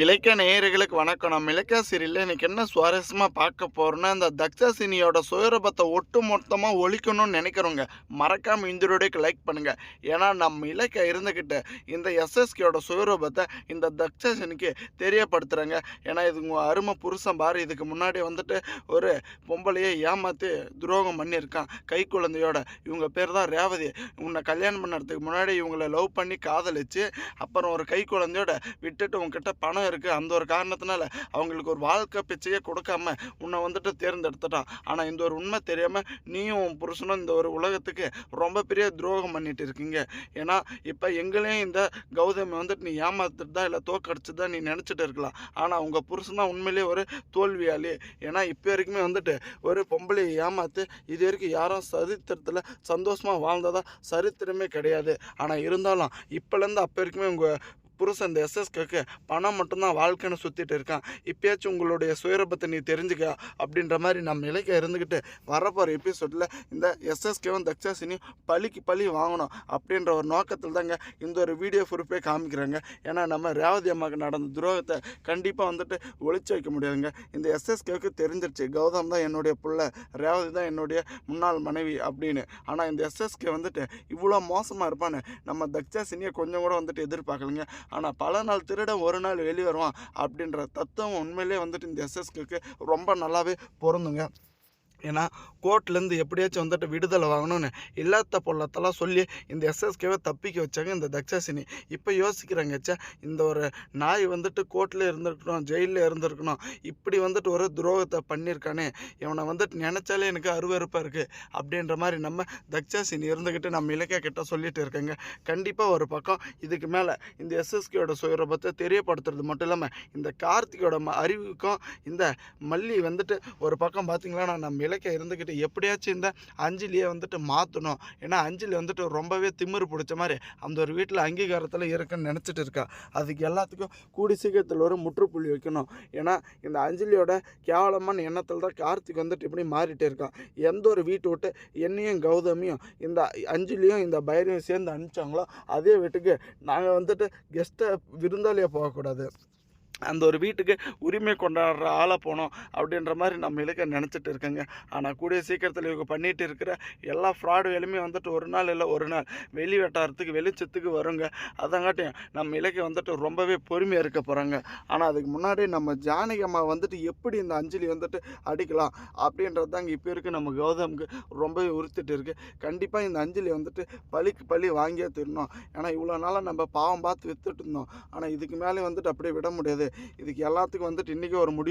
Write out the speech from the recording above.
இலக்கிய நேயர்களுக்கு வணக்கம். நம்ம இலக்கிய சீரியலில் என்ன சுவாரஸ்யமாக பார்க்க போகிறோன்னா இந்த தக்ஷாசினியோட சுயரபத்தை ஒட்டு மொத்தமாக ஒழிக்கணும்னு நினைக்கிறவங்க மறக்காமல் இந்த வீடியோக்கு லைக் பண்ணுங்கள் ஏன்னா நம்ம இலக்கிய இருந்துக்கிட்டு இந்த எஸ்எஸ்கேயோட சுயரூபத்தை இந்த தக்ஷாசினிக்கு தெரியப்படுத்துகிறாங்க ஏன்னா இது உங்கள் அருமை புருஷன் பாரு இதுக்கு முன்னாடி வந்துட்டு ஒரு பொம்பளையை ஏமாற்றி துரோகம் பண்ணியிருக்கான். கை குழந்தையோட இவங்க பேர் தான் ரேவதி. உன்னை கல்யாணம் பண்ணுறதுக்கு முன்னாடி இவங்களை லவ் பண்ணி காதலிச்சு அப்புறம் ஒரு கை குழந்தையோட விட்டுட்டு உங்ககிட்ட பணம் இருக்குது அந்த ஒரு காரணத்தினால அவங்களுக்கு ஒரு வாழ்க்கை பிச்சையே கொடுக்காம உன்னை வந்துட்டு தேர்ந்தெடுத்துட்டான். ஆனால் இந்த ஒரு உண்மை தெரியாமல் நீயும் உன் புருஷனும் இந்த ஒரு உலகத்துக்கு ரொம்ப பெரிய துரோகம் பண்ணிட்டு இருக்கீங்க. ஏன்னா இப்போ எங்களையும் இந்த கௌதமி வந்துட்டு நீ ஏமாத்துட்டு தான் இல்லை தோக்கடிச்சு தான் நீ நினச்சிட்டு இருக்கலாம். ஆனால் உங்கள் புருஷன் தான் உண்மையிலேயே ஒரு தோல்வியாளி. ஏன்னா இப்போ வரைக்குமே வந்துட்டு ஒரு பொம்பளையை ஏமாத்து இது வரைக்கும் யாரும் சரித்திரத்தில் சந்தோஷமாக வாழ்ந்ததா சரித்திரமே கிடையாது. ஆனால் இருந்தாலும் இப்போலேருந்து அப்போ வரைக்குமே உங்கள் புருஷன் இந்த எஸ்எஸ்கேக்கு பணம் மட்டும்தான் வாழ்க்கைன்னு சுற்றிட்டு இருக்கான். இப்பயாச்சும் உங்களுடைய சுயரபத்தை நீ தெரிஞ்சுக்க அப்படின்ற மாதிரி நம்ம இலக்கிய இருந்துக்கிட்டு வரப்போகிற எபிசோடில் இந்த எஸ்எஸ்கேவும் தக்ஷாசினியும் பழிக்கு பழி வாங்கணும் அப்படின்ற ஒரு நோக்கத்தில் தாங்க இந்த ஒரு வீடியோ ப்ரூஃபே காமிக்கிறாங்க. ஏன்னா நம்ம ரேவதி அம்மாவுக்கு நடந்த துரோகத்தை கண்டிப்பாக வந்துட்டு ஒழிச்சு வைக்க முடியாதுங்க. இந்த எஸ்எஸ்கேவுக்கு தெரிஞ்சிருச்சு கௌதம் தான் என்னுடைய பிள்ளை ரேவதி தான் என்னுடைய முன்னாள் மனைவி அப்படின்னு. ஆனால் இந்த எஸ்எஸ்கே வந்துட்டு இவ்வளோ மோசமாக இருப்பான்னு நம்ம தக்ஷாசினியை கொஞ்சம் கூட வந்துட்டு எதிர்பார்க்கலைங்க. ஆனால் பல நாள் திருடன் ஒரு நாள் வெளியே வருவான் அப்படின்ற தத்துவம் உண்மையிலே வந்துட்டு இந்த எஸ்எஸ்கேக்கு ரொம்ப நல்லாவே பொருந்துங்க. ஏன்னா கோர்ட்லேருந்து எப்படியாச்சும் வந்துட்டு விடுதலை வாங்கணும்னு இல்லாத பொருளத்தெல்லாம் சொல்லி இந்த எஸ்எஸ்கேவை தப்பிக்க வச்சாங்க இந்த தக்ஷாசினி. இப்போ யோசிக்கிறாங்கச்சா இந்த ஒரு நாய் வந்துட்டு கோர்ட்டில் இருந்திருக்கணும் ஜெயிலில் இருந்திருக்கணும் இப்படி வந்துட்டு ஒரு துரோகத்தை பண்ணியிருக்கானே இவனை வந்துட்டு நினச்சாலே எனக்கு அருவருப்பாக இருக்குது அப்படின்ற மாதிரி நம்ம தக்ஷாசினி இருந்துக்கிட்டு நம்ம இலக்கிய கிட்ட சொல்லிட்டு இருக்காங்க. கண்டிப்பாக ஒரு பக்கம் இதுக்கு மேலே இந்த எஸ்எஸ்கேயோட சுயரூபத்தை தெரியப்படுத்துறது மட்டும் இல்லாமல் இந்த கார்த்திகோட ம அறிவுக்கும் இந்த மல்லி வந்துட்டு ஒரு பக்கம் பார்த்தீங்களா நம்ம இலக்கை இருந்துக்கிட்டு எப்படியாச்சும் இந்த அஞ்சலியை வந்துட்டு மாற்றணும் ஏன்னா அஞ்சலி வந்துட்டு ரொம்பவே திமிரு பிடிச்ச மாதிரி அந்த ஒரு வீட்டில் அங்கீகாரத்தில் இருக்குன்னு நினச்சிட்டு இருக்கா. அதுக்கு எல்லாத்துக்கும் கூடி சீக்கிரத்தில் ஒரு முற்றுப்புள்ளி வைக்கணும். ஏன்னா இந்த அஞ்சலியோட கேவலமான எண்ணத்தில் தான் கார்த்திக் வந்துட்டு இப்படி மாறிட்டே இருக்கான். எந்த ஒரு வீட்டை விட்டு என்னையும் கௌதமியும் இந்த அஞ்சலியும் இந்த பைரையும் சேர்ந்து அனுப்பிச்சாங்களோ அதே வீட்டுக்கு நாங்கள் வந்துட்டு கெஸ்ட்டை விருந்தாளியாக போகக்கூடாது. அந்த ஒரு வீட்டுக்கு உரிமை கொண்டாடுற ஆளாக போனோம் அப்படின்ற மாதிரி நம்ம இலக்க நினச்சிட்டு இருக்கேங்க. ஆனால் கூடிய சீக்கிரத்தில் இவங்க பண்ணிட்டு இருக்கிற எல்லா ஃப்ராடு வேலையுமே வந்துட்டு ஒரு நாள் இல்லை ஒரு நாள். வெளி வெட்டாரத்துக்கு வெளிச்சத்துக்கு வருங்க. அதங்காட்டியும் நம்ம இலக்கை வந்துட்டு ரொம்பவே பொறுமையாக இருக்க போகிறாங்க ஆனால் அதுக்கு முன்னாடி நம்ம ஜானகி அம்மா வந்துட்டு எப்படி இந்த அஞ்சலி வந்துட்டு அடிக்கலாம் அப்படின்றது தாங்க இப்போ இருக்குது நம்ம கௌதமுக்கு ரொம்பவே உறுத்திட்டு இருக்குது கண்டிப்பாக இந்த அஞ்சலி வந்துட்டு பழிக்கு பழி வாங்கியே தீரணும். ஏன்னா இவ்வளோ நாளாக நம்ம பாவம் பார்த்து வித்துட்டு இருந்தோம். ஆனால் இதுக்கு மேலே வந்துட்டு அப்படியே விட முடியாது. இதுக்கு எல்லாத்துக்கும் வந்துட்டு இன்றைக்கி ஒரு முடிவு